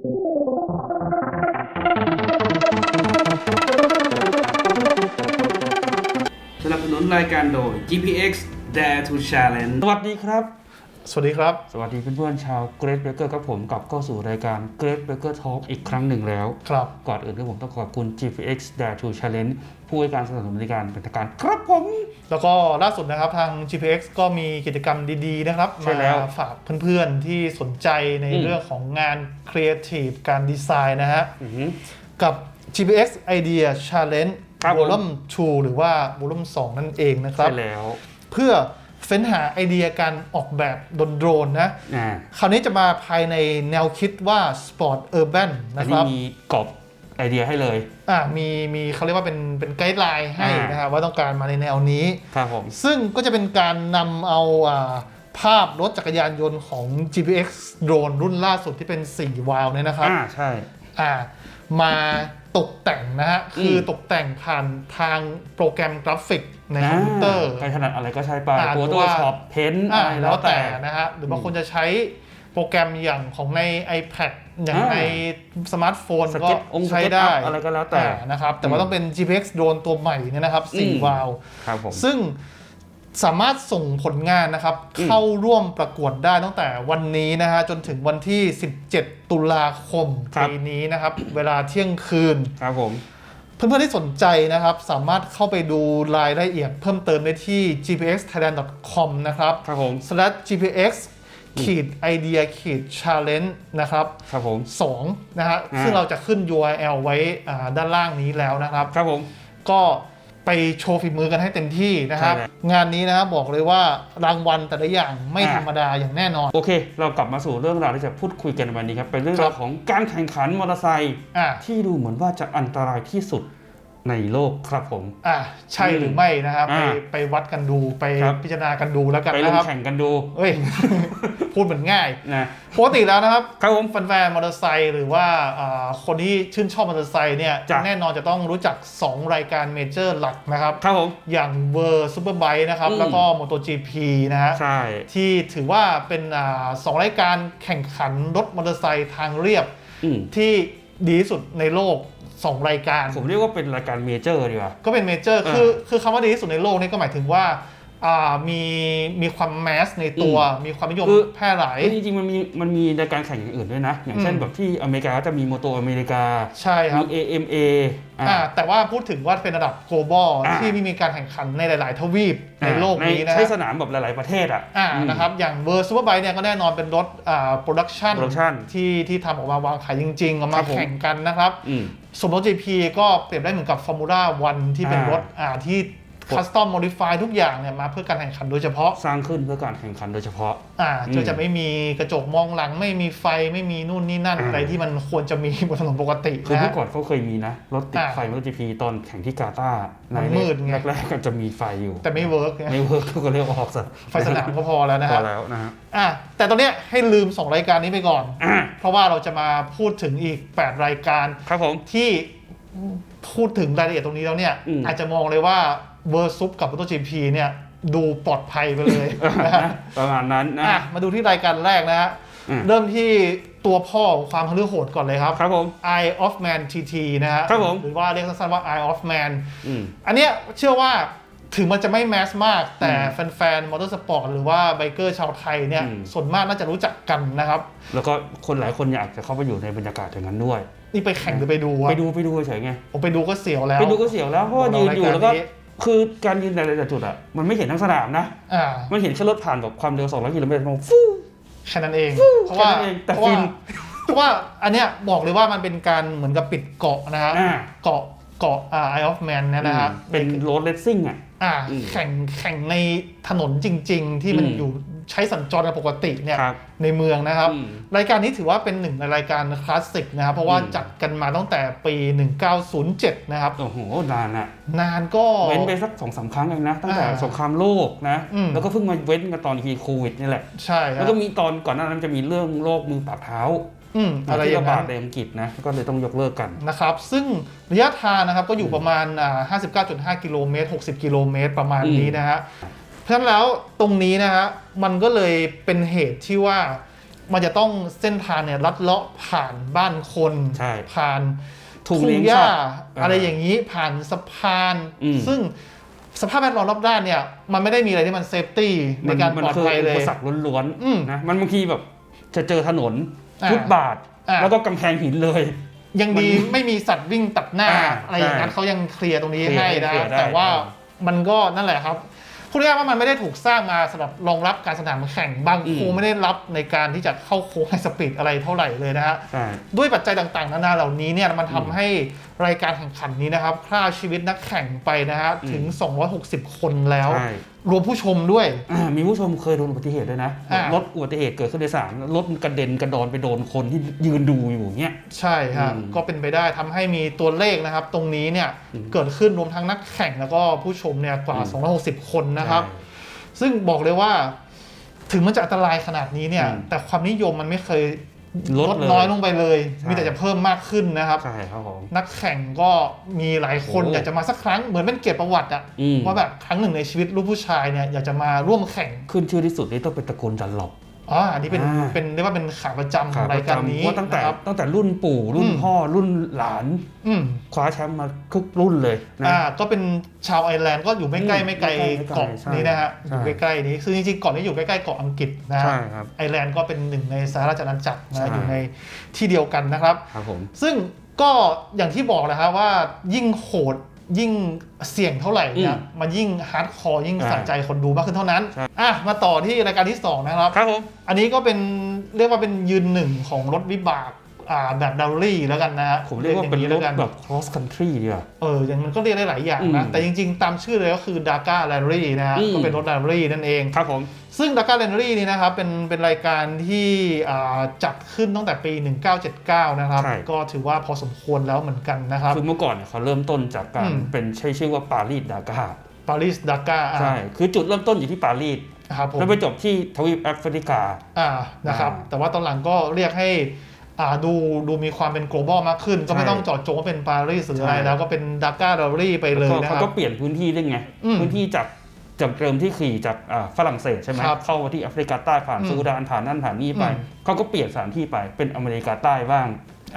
สนับสนุนรายการโดย GPX Dare to Challenge สวัสดีครับ สวัสดีครับ สวัสดีเพื่อนๆชาว Great Breaker ครับผมกลับเข้าสู่รายการ Great Breaker Talk อีกครั้งหนึ่งแล้ว ครับ ก่อนอื่นที่ผมต้องขอบคุณ GPX Dare to Challenge ผู้ให้การสนับสนุนในการเป็นทางการครับผม แล้วก็ล่าสุดนะครับทาง GPX ก็มีกิจกรรมดีๆนะครับใช่แล้วมาฝากเพื่อนๆที่สนใจในอืม เรื่องของงานครีเอทีฟการดีไซน์นะฮะ อือหือ กับ GPX Idea Challenge ครับผม Volume 2 หรือว่า Volume 2 นั่นเองนะครับ ใช่แล้ว เพื่อ เฟ้นหาไอเดียการออกแบบโดรนๆนะ อ่าคราวนี้จะมาภายในแนวคิดว่า Sport Urban อันนะคนี้รับ มีกรอบไอเดียให้เลย อ่ามีมีเขาเรียกว่าเป็นเป็นไกด์ไลน์ให้อ่าน นะฮะว่าต้องการมาในแนวนี้ ครับผม ซึ่งก็จะเป็นการนำเอาอาภาพรถจักรยานยนต์ของ GPX โดรนรุ่นล่าสุดที่เป็น 4 วาล์วเนี่ยนะครับอ่า ใช่ อ่ามา ตกแต่งนะฮะ คือมตกแต่งผ่านทางโปรแกรมกราฟิกในคอมพิวเตอร์ใครถนัดอะไรก็ใช้ไปอ่าโฟหรือโต้ว่าช็อปเพนท์อ่าอะไรแล้แล้ววแต่แต่นะฮะ หรือบางคนจะใช้โปรแกรมอย่างของใน iPad อย่างอ่าในสมาร์ทโฟนสก็เก็ตองค์ใช้สเก็ตได้อัพอะไรก็แล้วแต่อ่านะครับ แต่ว่าต้องเป็น GPX โดรนตัวใหม่เนี่ยนะครับอืม4วาล์วครับผมซึ่ง สามารถส่งผลงานนะครับอืมเข้าร่วมประกวดได้ตั้งแต่วันนี้นะฮะจนถึงวันที่ 17 ตุลาคมปีนี้นะครับ เวลาเที่ยงคืน ครับผม เพื่อนๆที่สนใจนะครับ สามารถเข้าไปดูรายละเอียดเพิ่มเติมได้ที่ gpxthailand.com นะครับ ครับผม slash gpx ขีดไอเดียขีด challenge นะครับครับผม 2นะฮะอ่า ซึ่งเราจะขึ้น URL ไว้อ่าด้านล่างนี้แล้วนะครับ ครับผม ก็ ไปโชว์ฝีมือกันให้เต็มที่นะครับ ใช่แล้วงานนี้นะครับบอกเลยว่ารางวัลแต่ละอย่างไม่อ่า ธรรมดาอย่างแน่นอน โอเค เรากลับมาสู่เรื่องราวที่จะพูดคุยกันในวันนี้ครับ เป็นเรื่องครัราบวของการแข่งขันมอเตอร์ไซค์อ่า ที่ดูเหมือนว่าจะอันตรายที่สุด ในโลกครับผม อ่าใช่หรือไม่นะครับ ไปอ่าไปวัดกันดูไปครับ พิจารณากันดูแล้วกันไปลนะงครับแข่งกันดูเอ้ย พูดเหมือนง่ายนะปกติแล้วนะครับ ครับผม แฟนๆมอเตอร์ไซค์หรือว่าอ่าคนที่ชื่นชอบมอเตอร์ไซค์เนี่ยจ้ะ แน่นอนจะต้องรู้จัก 2 รายการเมเจอร์หลักนะครับ ครับผม อย่างเวอร์ซูเปอร์ไบค์นะครับ อืม แล้วก็ MotoGP นะฮะใช่ ที่ถือว่าเป็นอ่าสองรายการแข่งขันรถมอเตอร์ไซค์ทางเรียบ อืม ที่ดีที่สุดในโลก 2 รายการ ผมเรียกว่าเป็นรายการเมเจอร์ดีกว่า ก็เป็นเมเจอร์เออคือคือคำว่าดีที่สุดในโลกนี่ก็หมายถึงว่าอ่า มีมีความแมสในตัว มีความนิยมคือแพร่หลายเอ้ยจริงๆมันมีมันมีรายการแข่งอย่างอื่นด้วยนะ อย่างเช่นอืมแบบที่อเมริกาก็จะมีโมโตอเมริกาใช่ครัมีบ AMA อ่าอ่าแต่ว่าพูดถึงว่าเป็นระดับ global อ่าที่มีการแข่งขันในหลาย ๆ ทวีปในโลกนี้นะใช้ฮะสนามแบบหลาย ๆ ประเทศอะอ่าอืมนะครับอย่างเวอร์ซูเปอร์ไบค์เนี่ยก็แน่นอนเป็นรถอ่าโปรดักชัน production ที่ที่ทำออกมาวางขายจริงๆเอาครัมาบผมแข่งกันนะครับอืมสมรถ GP ก็เปรียบได้เหมือนกับ Formula 1ที่เป็นอ่ารถอ่าที่ คัสตอมโมดิฟายทุกอย่างเนี่ยมาเพื่อการแข่งขันโดยเฉพาะ สร้างขึ้นเพื่อการแข่งขันโดยเฉพาะ อ่าอืมจะจะไม่มีกระจกมองหลัง ไม่มีไฟไม่มีนู่นนี่นั่นอ่าอะไรที่มันควรจะมีบนถนนปกติคือนะเมื่ฮะอก่อนเขาเคยมีนะ รถติดอ่าไฟมอเตอร์จีพีตอนแข่งที่กาตาร์มันมืดไงแรกๆก็จะมีไฟอยู่ แต่ไม่เวิร์กไงไม่เวิร์กก็เรียกว่าออกซะไฟสนามก็พอแล้วนะพอฮะแล้วนะฮะอะแต่ตอนเนี้ยให้ลืม2รายการนี้ไปก่อนอะเพราะว่าเราจะมาพูดถึงอีก 8 รายการครับผมที่พูดถึงรายละเอียดตรงนี้แล้วเนี่ยอืมอาจจะมองเลยว่า เวอร์ซุปกับ MotoGP เนี่ยดูปลอดภัยไปเลยนะฮะนะประมาณนั้นนะ อะมาดูที่รายการแรกนะฮะอืม เริ่มที่ตัวพ่อของความฮลือโหดก่อนเลยครับ ครับผม Eye of Man TT นะฮะครับผม หรือว่าเรียกสั้นๆว่า Eye of Man อืม อันเนี้ยเชื่อว่าถึงมันจะไม่แมสมาก แต่อืมแฟนๆมอเตอร์สปอร์ตหรือว่าไบเกอร์ชาวไทยเนี่ยอืม ส่วนมากน่าจะรู้จักกันนะครับ แล้วก็คนหลายคนอยากจะเข้าไปอยู่ในบรรยากาศอย่างนั้นด้วย นี่ไปแข่งหรือไปดูวะไปดูไปดูเฉยๆไง ผมไปดูก็เสียวแล้วไปดูก็เสียวแล้วเพราะว่าเรายืนอยู่รายการแล้วก็นี้ คือการยืนในแต่ละจุดอะมันไม่เห็นทั้งสนามนะ อ่ามันเห็นแค่รถผ่านแบบความเร็ว 200กิโลเมตรมองฟู่แค่นั้นเองเพราะว่าแค่นั้นเองแต่เพราะว่าฟินเพราะว่าอันเนี้ยบอกเลยว่ามันเป็นการเหมือนกับปิดเกาะนะฮะอ่า เกาะเกาะอ่า Eye of Man เนี่ยนะฮะเป็นโรดเลสซิ่งอะ อ่าอืมแข่งแข่งในถนนจริง ๆ ที่มันอืม อยู่ ใช้สัญจรกันปกติเนี่ยครับในเมืองนะครับ อืมรายการนี้ถือว่าเป็นหนึ่งในรายการคลาสสิกนะครับ เพราะว่าอืม จัดกันมาตั้งแต่ปี 1907 นะครับ โอ้โหนานอะนานก็ เว้นไปสักสองสามครั้งเองนะ ตั้งแต่อ่าสงครามโลกนะ อืม แล้วก็เพิ่งมาเว้นกันตอนทีโควิดนี่แหละ ใช่คแล้รัวบก็มีตอนก่อนหน้านั้นจะมีเรื่องโรคมือปากเท้าอืมอะไรที่อย่าระงบานั้ดน ในอังกฤษนะ ก็เลยต้องยกเลิกกัน นะครับซึ่งระยะทางนะครับก็อยู่ประมาณอ่า59.5 กิโลเมตร 60 กิโลเมตรประมาณนี้นะฮะเพราะ ฉะนั้นแล้วตรงนี้นะฮะมันก็เลยเป็นเหตุที่ว่ามันจะต้องเส้นทางเนี่ยลัดเลาะผ่านบ้านคนใช่ผ่านทุ่งทุ่เลี้งยงหญ้าสัตว์อะไรอ่าอย่างนี้ผ่านสะพานอืมซึ่งสภาพแวดล้อมรอบด้านเนี่ย มันไม่ได้มีอะไรที่มันเซฟตี้ในการปลอดภัยเลมันคืยอุปสรรคล้วนอืมๆนะมันบางทีแบบจะเจอถนนอ่าฟุตบาทอ่าแล้วก็กำแพงหินเลย ยังดีไม่มีสัตว์วิ่งตัดหน้าอ่าอะไรอย่างนั้นใช่เขายังเคลียร์ตรงนี้เคลียร์ให้นะเคลียร์ได้แต่ว่าอ่ามันก็นั่นแหละครับ พูดง่ายๆว่ามันไม่ได้ถูกสร้างมาสำหรับรองรับการสนามแข่งบางอืมโค้งไม่ได้รับในการที่จะเข้าโค้งไฮสปีดอะไรเท่าไหร่เลยนะฮะใช่ด้วยปัจจัยต่างๆ นานาเหล่านี้เนี่ยมันทำให้รายการแข่งขันนี้นะครับฆ่าชีวิตนักแข่งไปนะฮะอืมถึง 260 คนแล้วใช่ รวมผู้ชมด้วย อ่ามีผู้ชมเคยโดนอุบัติเหตุด้วยนะอ่า รถอุบัติเหตุเกิดขึ้นในสนามรถกระเด็นกระดอนไปโดนคนที่ยืนดูอยู่เงี้ย ใช่ฮะอืมก็เป็นไปได้ทำให้มีตัวเลขนะครับ ตรงนี้เนี่ยอืม เกิดขึ้นรวมทั้งนักแข่งแล้วก็ผู้ชมเนี่ยกว่าอืม260 คนนะครับใช่ซึ่งบอกเลยว่า ถึงมันจะอันตรายขนาดนี้เนี่ย อืมแต่ความนิยมมันไม่เคย ลดลดเลยน้อยลงไปเลย ใช่ มีแต่จะเพิ่มมากขึ้นนะครับ ใช่ครับผม นักแข่งก็มีหลายคนโอ้อยากจะมาสักครั้งเหมือนเป็นเกียรติประวัติอะอืม ว่าแบบครั้งหนึ่งในชีวิตลูกผู้ชายเนี่ยอยากจะมาร่วมแข่ง ขึ้นชื่อที่สุดนี่ต้องเป็นตระกูลดันหลบ อ๋ออันนี้เป็นอ่า เป็นเรียกว่าเป็นขาประจำขขาองปรายระการจำนี้เพราะตั้งแต่นะครับ ตั้งแต่รุ่นปู่รุ่นอืม พ่อรุ่นหลาน อืมคว้าแชมป์มาทุกรุ่นเลยนะ อ่าก็เป็นชาวไอร์แลนด์ก็อยู่ไม่ใกล้อืมไม่ไกลไม่ไกลเกาะใช่นี้นะฮะอใช่ ยู่ใกล้ๆนี้ซึ่งจริงๆเกาะนี้อยู่ใกล้ๆเกาะอังกฤษนะฮะใช่ครับ ไอร์แลนด์ก็เป็นหนึ่งในสหราชอาณาจักรใช่ นะอยู่ในที่เดียวกันนะครับ ครับผม ซึ่งก็อย่างที่บอกนะครับว่ายิ่งโหด ยิ่งเสี่ยงเท่าไหร่เนี่ยอืมมันยิ่งฮาร์ดคอร์ยิ่งอ่าสะใจคนดูมากขึ้นเท่านั้นใช่อะ มาต่อที่รายการที่ 2 นะครับ ครับผม อันนี้ก็เป็นเรียกว่าเป็นยืนหนึ่งของรถวิบากอ่า แบบดาวรี่แล้วกันนะฮะผมเรียกว่าเป็นอย่งรแล้ถกันแบบ cross country ดีกว่าเอออย่างมันก็เรียกได้หลายอย่างนะอืมแต่จริงๆ ตามชื่อเลยก็คือดาก้าแลนรี่นะฮะอืมก็เป็นรถแลนรี่นั่นเองครับผมซึ่งดาก้าแลนรี่นี่นะครับเป็นเป็นรายการที่อ่าจัดขึ้นตั้งแต่ปี 1979 นะครับใช่ก็ถือว่าพอสมควรแล้วเหมือนกันนะครับคือเมื่อก่อนเนี่ยเขาเริ่มต้นจากการอืมเป็นใช้ชื่อว่าปารีสดากาปารีสดาก้าใช่คือจุดเริ่มต้นอยู่ที่ปารีสครับผมแล้วไปจบที่ทวีปแอฟริกาอ่านะครับอ่าแต่ว่าตอนหลังก็เรียกให้อ่า ดูดูมีความเป็น global มากขึ้น ก็ไม่ใช่ต้องเจอดจงว่าเป็นปารีสหรืออะไรใช่แล้วก็เป็นดาก้าแลนรี่ไปเลยก็นะคเขารับก็เปลี่ยนพื้นที่ได้ไงอืมพื้นที่จากจากเดิมที่ขี่จากอ่าฝรั่งเศสใช่ไหมครับเข้ามาที่แอฟริกาใต้ผ่านอืมซูดานผ่านนั่นผ่านนี่ไปอืมเขาก็เปลี่ยนสถานที่ไปเป็นอเมริกาใต้บ้าง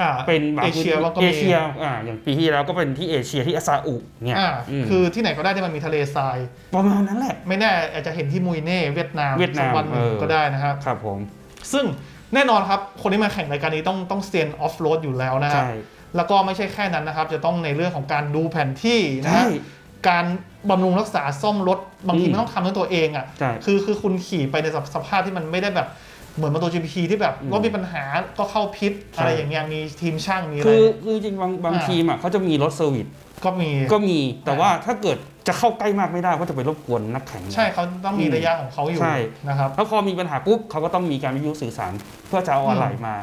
อ่าเป็นบางเอเชียว่าก็เอมีเชียอ่าอย่างปีที่แล้วก็เป็นที่เอเชียที่อาซาอุเนี่ยอ่ามคือที่ไหนก็ได้ที่มันมีทะเลทรายประมาณนั้นแหละ ไม่แน่อาจจะเห็นที่มุยเน่เวียดนามเวียดนามสักวันหนึ่งเออก็ได้นะครับครับผมซึ่ง แน่นอนครับ คนที่มาแข่งรายการนี้ต้องต้องเซียนออฟโรดอยู่แล้วนะฮะใช่แล้วก็ไม่ใช่แค่นั้นนะครับ จะต้องในเรื่องของการดูแผนที่นะใช่ฮะการบำรุงรักษาซ่อมรถบางทีอืมมันต้องทำด้วยตัวเองอะใช่คือคือคุณขี่ไปในสภสภาพที่มันไม่ได้แบบเหมือนมอเตอร์จีพีที่แบบอืมรถมีปัญหาก็เข้าพิษใช่อะไรอย่างเงี้ยมีทีมช่างมีอะไรคือคือจริงๆบางบางอ่าทีมอะเขาจะมีรถเซอร์วิสก็มีก็มีแต่อ่าว่าถ้าเกิด จะเข้าใกล้มากไม่ได้เพราะจะไปรบกวนนักแข่ง ใช่เขาต้องมีอืมระยะของเขาอยู่ใช่ นะครับ แล้วพอมีปัญหาปุ๊บเขาก็ต้องมีการวิทยุสื่อสาร เพื่อจะเอาอะไรมา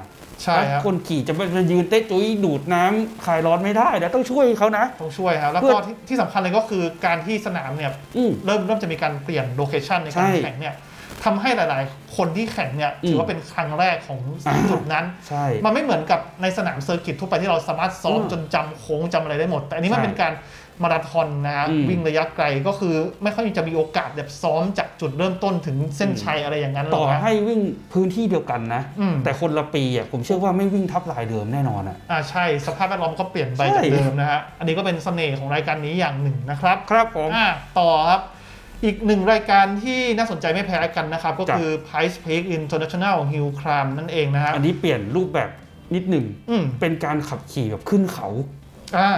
ใช่แล้วครับคนขี่จะไปยืนเต้จุ้ยดูดน้ำคลายร้อนไม่ได้นะต้องช่วยเขานะ ต้องช่วยครับแล้วเพื่ก็อ ที่ที่สำคัญเลยก็คือการที่สนามเนี่ย อืม เริ่มเริ่มจะมีการเปลี่ยนโลเคชันในการใช่แข่งเนี่ยทำให้หลาย ๆ คนที่แข่งเนี่ยอืมถือว่าเป็นครั้งแรกของอ่า จุดนั้น ใช่ มันไม่เหมือนกับในสนามเซอร์กิตทั่วไปที่เราสามารถซ้อมอืมจนจำโค้งจำอะไรได้หมด แต่อันนี้มันใช่เป็นการ มาราธอนนะฮะอืม วิ่งระยะไกลก็คือไม่ค่อยจะมีโอกาสแบบซ้อมจากจุดเริ่มต้นถึงเส้นชัยอะไรอย่างนั้นหรต่ออกนะ ให้วิ่งพื้นที่เดียวกันนะ อืม แต่คนละปีอะผมเชื่อว่าไม่วิ่งทับลายเดิมแน่นอนอะ อ่าใช่สภาพแวดล้อมก็เปลี่ยนไปใช่ จากเดิมนะฮะอันนี้ก็เป็นเสน่ห์ของรายการนี้อย่างหนึ่งนะครับ ครับผม อ่าต่อครับ อีกหนึ่งรายการที่น่าสนใจไม่แพ้กันนะครับ ก็จ้ะ คือ Price Peak International Hill Climb นั่นเองนะฮะอันนี้เปลี่ยนรูปแบบนิดหนึ่ง อืมเป็นการขับขี่แบบขึ้นเขา อ่า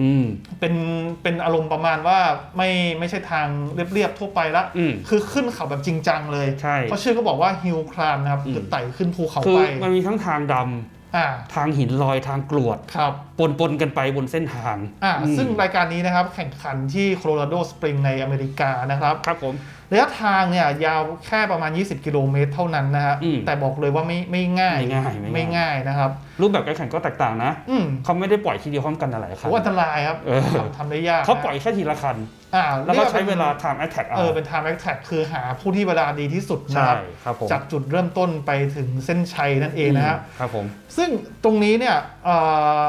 อืม เป็นเป็นอารมณ์ประมาณว่าไม่ไม่ใช่ทางเรียบๆทั่วไปละอืมคือขึ้นเขาแบบจริงจังเลยใช่เพราะชื่อก็บอกว่า Hill Climb นะครับอืม คือไต่ขึ้นภูเขาคือไปมันมีทั้งทางดำอ่าทางหินลอยทางกรวดครับปนปนๆกันไปบนเส้นทาง อ่าอืมซึ่งรายการนี้นะครับแข่งขันที่โคโลราโดสปริงในอเมริกานะครับครับผมระยะทางเนี่ยยาวแค่ประมาณ 20 กิโลเมตรเท่านั้นนะฮะอืมแต่บอกเลยว่าไม่ไม่ง่ายไม่ง่ายไม่ง่าย ไม่ง่ายนะครับ รูปแบบการแข่งก็แตกต่างนะอืมเขาไม่ได้ปล่อยทีเดียวพร้อมกันหลายคันโอ้อันตรายครับเออ ทำทำได้ยากเขานะปล่อยแค่ทีละคัน อ่าแล้วก็รียใช้ป็นเวลา time attack เอาเออเป็น time attack คือหาผู้ที่เวลาดีที่สุดนะใช่ครับครับผมจากจุดเริ่มต้นไปถึงเส้นชัยนั่นเองนะฮะครับผม ซึ่งตรงนี้เนี่ยเอ่อ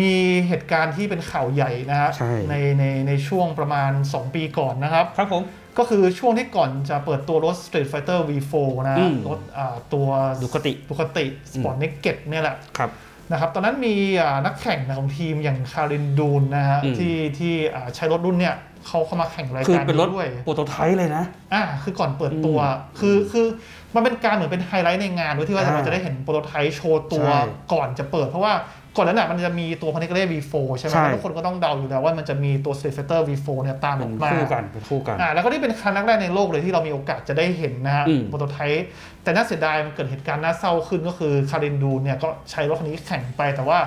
มีเหตุการณ์ที่เป็นข่าวใหญ่นะฮะใช่ ในในในช่วงประมาณ 2 ปีก่อนนะครับ ครับผม ก็คือช่วงที่ก่อนจะเปิดตัวรถ Street Fighter V4 นะอืม รถอ่าตัว ดูคติ ดูคติสปอร์ตเนกเก็ตเนี่ยแหละครับ นะครับ ตอนนั้นมีอ่านักแข่งของทีมอย่างคารินดูนนะฮะอืม ที่ที่อ่าใช้รถรุ่นเนี่ยเขาเข้ามาแข่งรายคือการเป็นรถนี้ด้วยโปรโตไทป์เลยนะ อ่าคือก่อนเปิดตัวอืมคือคือมันเป็นการเหมือนเป็นไฮไลท์ในงานด้วยที่ว่าอ่าเราจะได้เห็นโปรโตไทป์โชว์ตัวใช่ ก่อนจะเปิด เพราะว่า ก่อนนั้นน่ะมันจะมีตัวพันธุ์เล่ V4 ใช่ไหมใช่ แล้วทุกคนก็ต้องเดาอยู่แล้วว่ามันจะมีตัว Street Fighter V4 เนี่ยตามเป็อนอกมาคู่กันเป็นคู่กัน อ่าแล้วก็นี่เป็นครั้งแรกในโลกเลยที่เรามีโอกาสจะได้เห็นนะฮะอืม โปรโตไทป์แต่น่าเสียดายมันเกิดเหตุการณ์น่าเศร้าขึ้นก็คือคารินดูนเนี่ยก็ใช้รถคันนี้แข่งไปแต่ว่า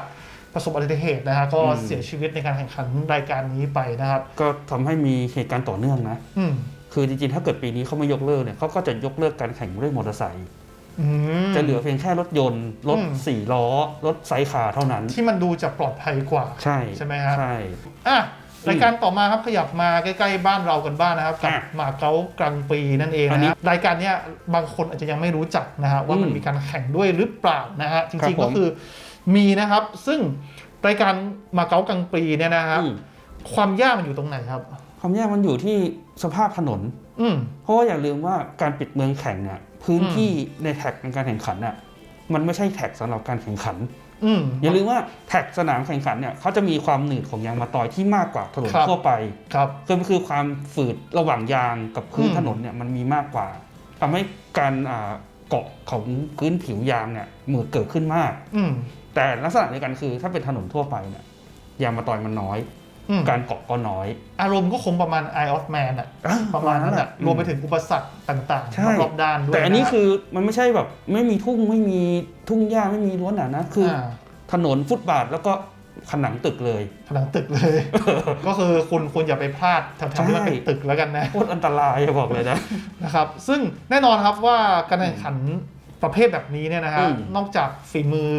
ประสบอุบัติเหตุนะฮะก็เสียชีวิตในการแข่งขันรายการนี้ไปนะครับ ก็ทำให้มีเหตุการณ์ต่อเนื่องนะ อืม คือจริงๆ ถ้าเกิดปีนี้เขาไม่ยกเลิกเนี่ยเขาก็จะยกเลิกการแข่งด้วยมอเตอร์ไซค์อืม จะเหลือเพียงแค่รถยนต์ รถอืมสี่ล้อ รถไซส์คาร์เท่านั้น ที่มันดูจะปลอดภัยกว่า ใช่ใช่ไหมฮะใช่อะรายการต่อมาครับขยับมาใกล้ๆบ้านเรากันบ้างนะครับกับอะหมาเก๊ากลางปีนั่นเองอันนะนี้ฮะรายการเนี้ยบางคนอาจจะยังไม่รู้จักนะฮะว่ามันอืมมีการแข่งด้วยหรือเปล่านะฮะจครัริบงๆก็ผมคือมีนะครับ ซึ่งรายการหมาเก๊ากลางปีเนี่ยนะครับอืมความยากมันอยู่ตรงไหนครับ ความยากมันอยู่ที่สภาพถนนอืม เพราะว่าอย่าลืมว่าการปิดเมืองแข่งเนี่ยพื้นอืมที่ในแท็กในการแข่งขันน่ะมันไม่ใช่แท็กสำหรับการแข่งขันอืมอย่าลืมว่าแท็กสนามแข่งขันเนี่ยเขาจะมีความหนืดของยางมาตอยที่มากกว่าถนนครับทั่วไปครับคือมันคือความฝืดระหว่างยางกับพื้นอืมถนนเนี่ยมันมีมากกว่าทำให้การอ่าเกาะของพื้นผิวยางเนี่ยมือเกิดขึ้นมาก อืมแต่ลักษณะเดียวกันคือ ถ้าเป็นถนนทั่วไปเนี่ยยางมาตอยมันน้อยอืม การเกาะก็น้อย อารมณ์ก็คงประมาณ Eye of Man อะประมาณนั้นอะรวมไปถึงอุปสรรคต่างใช่ๆรอบๆด้านด้วยแต่อันนี้ะคือมันไม่ใช่แบบไม่มีทุ่งไม่มีทุ่งหญ้าไม่มีรั้วหนานะคืออาถนนฟุตบาทแล้วก็ผนังตึกเลยผนังตึกเลย ก็คือคุณคุณอย่าไปพลาดแถวๆที่มันเป็นใช่ตึกแล้วกันนะโคตรอันตรายอะบอกเลยนะนะครับ ซึ่งแน่นอนครับว่าการแข่งขันประเภทแบบนี้เนี่ยนะฮะอืมนอกจากฝีมือ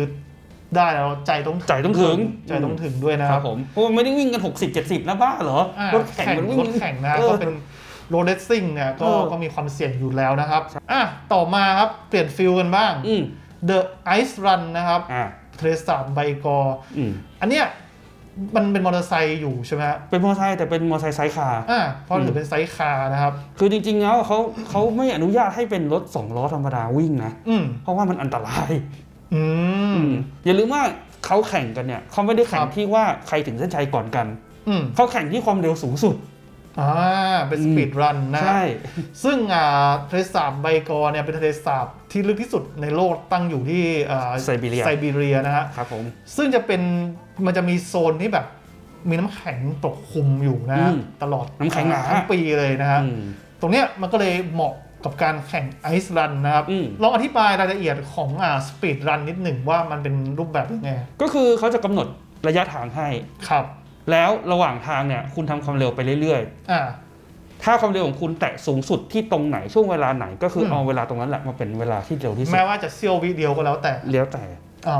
ได้แล้วใจต้องใจต้องถึง ใจต้องถึงด้วยนะคครัรับบผมเพราะว่าไม่ได้วิ่งกัน 60 70 นะบ้าเหรออ่ารถแข่งมันวิ่งรถแข่งนะเออ ก็เป็นโรดเ c ซิ่งเนี่ยก็เออ ก็มีความเสี่ยงอยู่แล้วนะครับอะต่อมาครับเปลี่ยนฟิลกันบ้าง อืม The Ice Run นะครับอ่าเทรสามไบกอร์อืมอันเนี้ยมันเป็นมอเตอร์ไซค์อยู่ใช่ไหมฮะเป็นมอเตอร์ไซค์แต่เป็นมอเตอร์ไซค์ไซส์คาร์ อ่าเพราะถือเป็นไซส์คาร์นะครับ คือจริงๆแล้วเขาเขาไม่อนุญาตให้เป็นรถสองล้อธรรมดาวิ่งนะ อืมเพราะว่ามันอันตราย อืมอย่าลืมว่าเขาแข่งกันเนี่ยเขาไม่ได้แข่คงรับที่ว่าใครถึงเส้นชัยก่อนกันอืมเขาแข่งที่ความเร็วสูงสุดอ่าเป็นสปีดรันนะใช่ซึ่งอ่าทะเลสาบไบกอร์เนี่ยเป็นทะเลสาบที่ลึกที่สุดในโลกตั้งอยู่ที่อ่าไซบีเรียไซบีเรียนะฮะครับผมซึ่งจะเป็นมันจะมีโซนที่แบบ มีน้ำแข็งปกคลุมอยู่นะอืมตลอดน้ำแข็งหนาทั้งปีเลยนะฮะอืมตรงเนี้ยมันก็เลยเหมาะ กับการแข่งไอซ์รันนะครับอืมลองอธิบายรายละเอียดของอ่าสปีดรันนิดหนึ่งว่ามันเป็นรูปแบบยังไงก็คือเขาจะกำหนดระยะทางให้ ครับ แล้วระหว่างทางเนี่ยคุณทำความเร็วไปเรื่อยอ่า ๆ ถ้าความเร็วของคุณแตะสูงสุดที่ตรงไหนช่วงเวลาไหนก็คือมเอาเวลาตรงนั้นแหละมาเป็นเวลาที่เร็วที่สุดแม้ว่าจะเซียววิเดียวก็แล้วแต่เลี้ยวแต่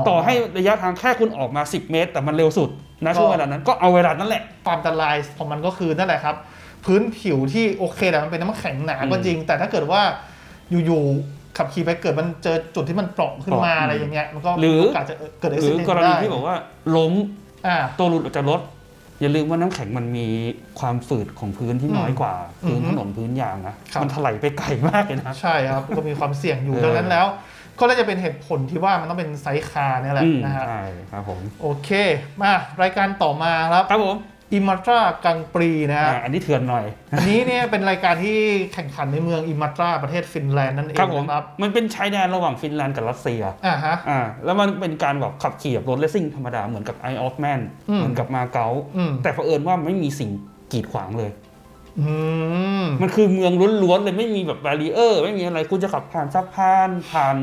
ต่อให้ระยะทางแค่คุณออกมา 10 เมตร แต่มันเร็วสุด นะช่วงเวลานั้นก็เอาเวลานั้นแหละความอันตรายของมันก็คือนั่นแหละครับ พื้นผิวที่โอเคแต่มันเป็นน้ำแข็งหนาอืมก็จริง แต่ถ้าเกิดว่าอยู่ๆขับขี่ไปเกิดมันเจอจุดที่มันเปราะขึ้นมาเปราะอะไรอย่างเงี้ยมันก็หรือมีโอกาสจะเกิดอุหบิรือเหตุกรณีได้ที่บอกว่าล้มอ่า ตัวหลุดออกจากรถ อย่าลืมว่าน้ำแข็งมันมีความฝืดของพื้นที่น้อยกว่าอืมพื้นถนนพื้นยางนะครับ มันถลายไปไกลมากเลยนะ ใช่ครับก็มีความเสี่ยงอยู่เออ ดังนั้นแล้ว ก็เลยจะเป็นเหตุผลที่ว่ามันต้องเป็นไซส์คาร์เนี่ยแหละอืมนะฮะใช่ครับผมโอเคมารายการต่อมาครับครับผมอิมาตรากังปรีนะฮะ อ่าอันนี้เถื่อนหน่อย อันนี้เนี่ยเป็นรายการที่แข่งขันในเมืองอิมาตราประเทศฟินแลนด์นั่นเองครับผมนะครับมันเป็นชายแดนระหว่างฟินแลนด์กับรัสเซีย อ่าฮะ อ่าแล้วมันเป็นการแบบขับขี่แบบรถเลสซิ่งธรรมดาเหมือนกับไอออฟแมนอืมเหมือนกับมาเก๊าอืม แต่เผอิญว่าไม่มีสิ่งกีดขวางเลย อืมมันคือเมืองล้วนๆเลยไม่มีแบบแบรีเออร์ไม่มีอะไรคุณจะขับผ่านสะพานผ่าน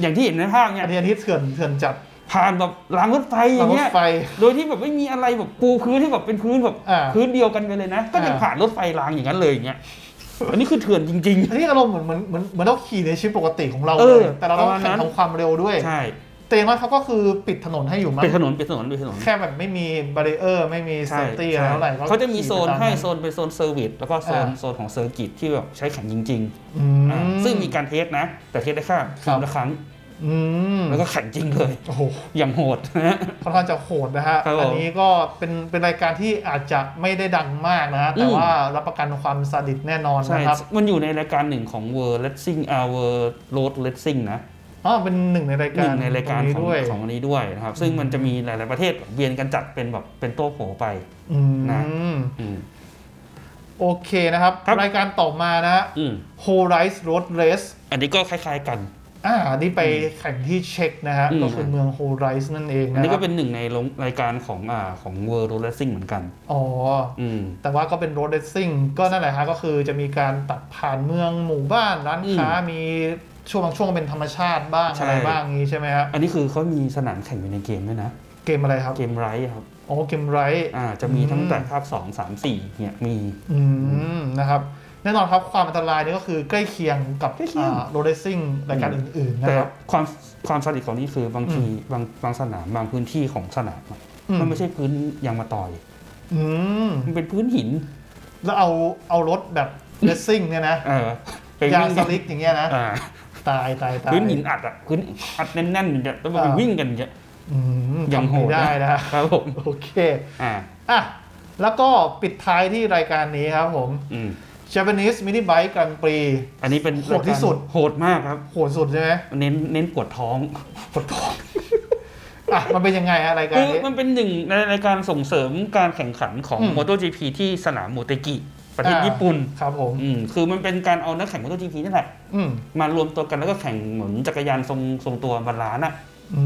อย่างที่เห็นในภาพเนี่อัยนนี้อันนี้เถื่อนเถื่อนจัดผ่านแบบรางรถไฟอรางย่างรเงี้ถยไฟ โดยที่แบบไม่มีอะไรแบบปูพื้นที่แบบเป็นพื้นแบบอ่าพื้นเดียวกันไปเลยนะ ก็ยังอ่า ผ่านรถไฟรางอย่างนั้นเลยอย่างเงี้ยอันนี้คือเถื่อนจริง อันนี้อารมณ์เหมือนเหมือนเหมือนเหมือนเราขี่ในชีวิตปกติของเราเอเลอยแต่เราต้องประมาณนั้แข่งน ทำความเร็วด้วย ๆ ใช่ แต่อย่างน้อยเขาก็คือปิดถนนให้อยู่มั้งเป็นถนนเป็นถนนเป็นถนนแค่แบบไม่มีบารีเออร์ไม่มีเซใช่ฟตี้อะไรเท่าไหร่ก็เขาจะมีโซนขี่ไปตาให้โซนเป็นโซนเซอร์วิสแล้วก็โซนอ่าโซนของเซอร์กิตที่แบบใช้แข่งจริงอืๆมอ่าซึ่งมีการเทสนะ แต่เทสได้แค่ครับละครั้งออืมแล้วก็แข่งจริงเลยโอ้โหอย่างโหดนะฮะค่อนข้างจะโหดนะฮะครับผมอันี้ก็เป็นเป็นรายการที่อาจจะไม่ได้ดังมากนะฮะ แต่อืมว่ารับประกันความซาดิสแน่นอนใช่นะครับ มันอยู่ในรายการหนึ่งของ World Racing อ่า World Road Racing นะ อ๋อเป็นหนึ่งในรายหการนึ่งในรายการตนี้ของด้วยของอันนี้ด้วยนะครับ ซึ่งมันจะมีหลาย ๆประเทศเวียนกันจัดเป็นแบบเป็นโต๊ะโผไป อืนะ มอืม โอเคนะครับ ครับ รายการต่อมานะฮะ อืม Horizon Road Race อันนี้ก็คล้าย ๆกัน อ่าอันนี้ไปแข่งที่เช็กนะฮะอืม ก็คือเมืองโฮไรส์นั่นเองอันนะนี้ครัก็บเป็นหนึ่งในลงรายการของอ่าของ World Road Racing เหมือนกัน อ๋อ อืม แต่ว่าก็เป็นโรดเร c ซิ่งก็นั่นแหละฮะก็คือจะมีการตัดผ่านเมืองหมู่บ้านร้านค้าอืมมี ช่วงบางช่วงเป็นธรรมชาติบ้างใช่ อะไรบ้างงี้ใช่ไหมฮะอันนี้คือเขามีสนามแข่งอยู่ในเกมด้วยนะ เกมอะไรครับเกมไรครับอ๋อเกมไรอ่าจะมีทั้งอืม แต่ภาค2 3 4เนี่ยมี อืมนะครับแน่นอนครับความอันตรายนี่ก็คือใกล้เคียงกับใกล้เคียง โรดเร c ซิ่งรายการอื่นๆนะแต่ครับ ความความสนิทของนี่คือบางทีบางบางสนามบางพื้นที่ของสนามอะอืม มันไม่ใช่พื้นยางมาตอย อืมมันเป็นพื้นหิน แล้วเอาเอารถแบบเร c ซิ่งเนี่ยนะเออไปยางวิ่งสลิกอย่างเงี้ยนะอ่า ตายตายตายพื้นหินอัดอะพื้นอัดแน่นๆอย่างเงี้ยแล้วมันไปอ่าวิ่งกันอย่างเงี้ยอืมยังทำโหไม่ดได้นะครับผมโอเคอ่าอะแล้วก็ปิดท้ายที่รายการนี้ครับผมอืม Japanese Mini Bike Grand Prix อันนี้เป็นโหดที่สุด โหดมากครับ โหดสุดใช่ไหมเน้นเน้นปวดท้องปวดท้องอะมันเป็นยังไงฮะรายการคือนี้มันเป็นหนึ่งในรายการส่งเสริมการแข่งขันของอืม MotoGP ที่สนามโมเตกิ ประเทศอ่าญี่ปุ่นครับผมอืมคือมันเป็นการเอานักแข่ง MotoGP นี่แหละอืมมารวมตัวกันแล้วก็แข่งเหมือนจักรยานทรงทรงตัวบาลานซ์อะอื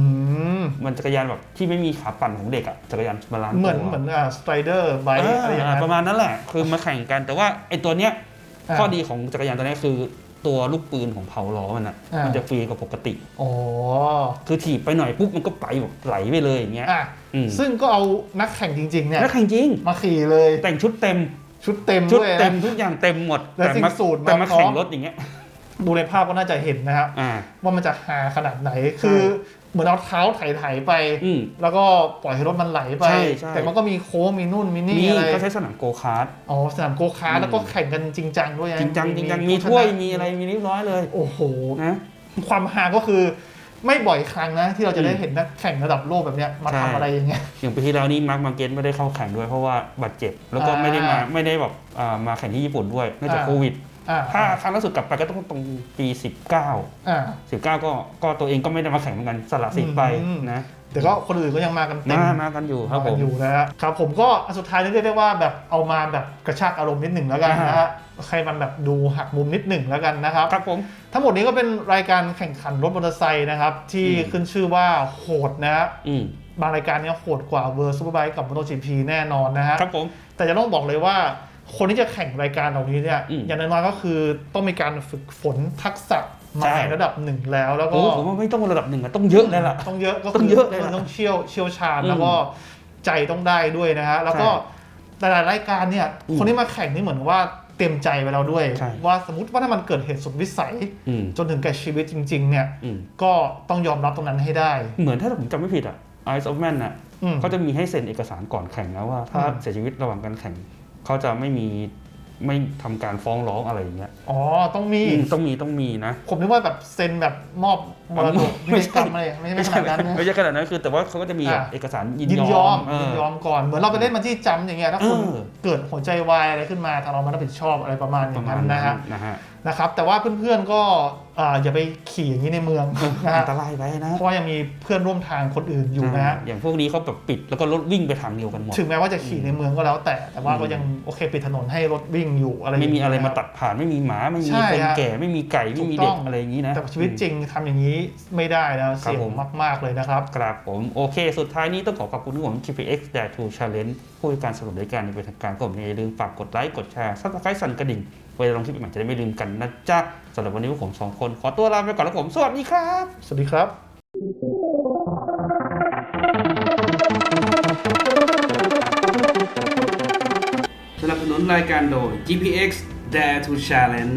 มมันจักรยานแบบที่ไม่มีขาปั่นของเด็กอะจักรยานบาลานซ์เหมือนตัวเหมือนอ่าสไตรเดอร์ไบเออะไรอย่างอเงี้ยประมาณนั้นแหละ คือมาแข่งกันแต่ว่าไอ้ตัวเนี้ยาข้อดีของจักรยานตัวเนี้ยคือตัวลูกปืนของเผาล้อมันอะอ่ามัมันจะฟรีกว่าปกติอ๋อคือถีบไปหน่อยปุ๊บมันก็ไปแบบไหลไปเลยอย่างเงี้ยอะอืมซึ่งก็เอานักแข่งจริงๆเนี่ยแล้วแข่งจริงมาขี่เลยแต่งชุดเต็ม ชุดเต็มชุดด้วยเต็มนะทุกอย่างเต็มหมดและแต่สิ่งมาสูตรแต่มามาพร้อม แข่งรถอย่างเงี้ย ดูในภาพก็น่าจะเห็นนะครับ อ่า ว่ามันจะหาขนาดไหน คือเหมือนเอาเท้าไถๆไป อืมแล้วก็ปล่อยให้รถมันไหลไป ใช่ใช่ แต่มันก็มีโค้งมีนู่นมีนี่มีอะไร เขาใช้สนามโกคาร์ด อ๋อสนามโกคาร์ทอืม แล้วก็แข่งกันจริงจังด้วยนะจริงจังจริงจังผู้มีชถ้วยนะมีอะไรมีเรียบร้อยเลยโอ้โห นะ ความฮาก็คือ ไม่บ่อยครั้งนะ ที่เราจะได้อืมเห็นนักแข่งระดับโลกแบบเนี้ยมาใช่ทำอะไรอย่างเงี้ย อย่างปีที่แล้วนี่มาร์คมาร์เก็ตไม่ได้เข้าแข่งด้วยเพราะว่าบาดเจ็บ แล้วก็อ่าไม่ได้มาไม่ได้แบบอ่ามาแข่งที่ญี่ปุ่นด้วยเนื่องจากอ่าโควิดอ่าถ้าครั้งล่าสุดกลับไปก็ต้องตรงปี 19อ่า19 ก็ก็ตัวเองก็ไม่ได้มาแข่งเหมือนกันสละสิทธิ์ไปอืมนะ แต่ก็คนอื่นก็ยังมากันเต็มมามากันอยู่ครับผมอยู่นะฮะครับผมก็อันสุดท้ายนี่เรียกได้ว่าแบบเอามาแบบกระชากอารมณ์นิดหนึ่งแล้วกันนะฮะใครมันแบบดูหักมุมนิดหนึ่งแล้วกันนะครับครับผมทั้งหมดนี้ก็เป็นรายการแข่งขันรถมอเตอร์ไซค์นะครับ ที่อืมขึ้นชื่อว่าโหดนะฮะอืมบางรายการเนี้ยโหดกว่าเวอร์ซูเปอร์ไบค์กับมอเตอร์จีพีแน่นอนนะฮะครับผมแต่จะต้องบอกเลยว่าคนที่จะแข่งรายการเหล่านี้เนี่ยอืมอย่างน้อยๆก็คือต้องมีการฝึกฝนทักษะ มาใช่ในระดับหนึ่งแล้วแล้วก็โอ้ผมว่าไม่ต้องระดับหนึ่งอะต้องเยอะเลยล่ะต้องเยอะก็ต้องเยอะเลยมันล่ะต้องเชี่ยวเชี่ยวชาญอืมแล้วก็ใจต้องได้ด้วยนะฮะแล้วก็ใช่หลายๆรายการเนี่ยอืมคนที่มาแข่งนี่เหมือนว่าเต็มใจไปแล้วด้วยใช่ว่าสมมติว่าถ้ามันเกิดเหตุสุดวิสัยอืมจนถึงแก่ชีวิตจริง ๆ เนี่ยอืมก็ต้องยอมรับตรงนั้นให้ได้ เหมือนถ้าผมจำไม่ผิดอะ Ice of Man อะอืมเขาจะมีให้เซ็นเอกสารก่อนแข่งนะว่า ถ้าอืมเสียชีวิตระหว่างการแข่ง เขาจะไม่มี ไม่ทำการฟ้องร้องอะไรอย่างเงี้ยอ๋อ ต้องมี อืมต้องมีต้องมีนะ ผมนึกว่าแบบเซ็นแบบมอบมรดกไม่นิใช่ติกรรมอะไรไม่ไม่ขนาดนั้นนะ ไม่ใช่ขนาดนั้นคือแต่ว่าเขาก็จะมีแบบอะ เอกสารยินยินยยออมมเอยิอนยอมก่อน เหมือนเราไปเล่นมาที่จำอย่างเงี้ยถ้าคุณเออ เกิดหัวใจวายอะไรขึ้นมาทางเรามารับผิดชอบอะไรประมาณอประย่างมาณนั้นนั้นะนฮะ นะฮะ นะครับแต่ว่าเพื่อนๆก็อ่าอย่าไปขี่อย่างนี้ในเมืองนะอัฮะนตรายไปนะเพราะว่ายังมีเพื่อนร่วมทางคนอื่นอยู่นะฮะอย่างพวกนี้เขาแบบปิดแล้วก็รถวิ่งไปทางเดียวกันหมดถึงแม้ว่าจะขี่ในเมืองก็แล้วแต่ แต่ว่าอืมก็ยังโอเคปิดถนนให้รถวิ่งอยู่อะไรไม่มีอะไรมาย่งเงี้ยตัดผ่านไม่มีหมาไม่มีใช่คนฮะแก่ไม่มีไก่ไม่มีถูกต้เด็อกงอะไรอย่างนี้นะแต่ชีวิตจริงทำอย่างนี้ไม่ได้นะเสี่ยผงมมาก ๆเลยนะครับครับผมโอเค สุดท้ายนี้ต้องขอขอบคุณที่ผม KPX Dare to Challenge ผู้ให้การสนับสนุนรายการในเป็นทางการก็ผมอย่าลืมฝากกดไลค์กดแชร์ซับสไครต์สั่นกระดิ่ง เวลาลงคลิปใหม่จะได้ไม่ลืมกันนะจ๊ะสำหรับวันนี้พวกผมสองคนขอตัวลาไปก่อนแล้วผมสวัสดีครับ สวัสดีครับ สนับสนุนรายการโดย GPX Dare to Challenge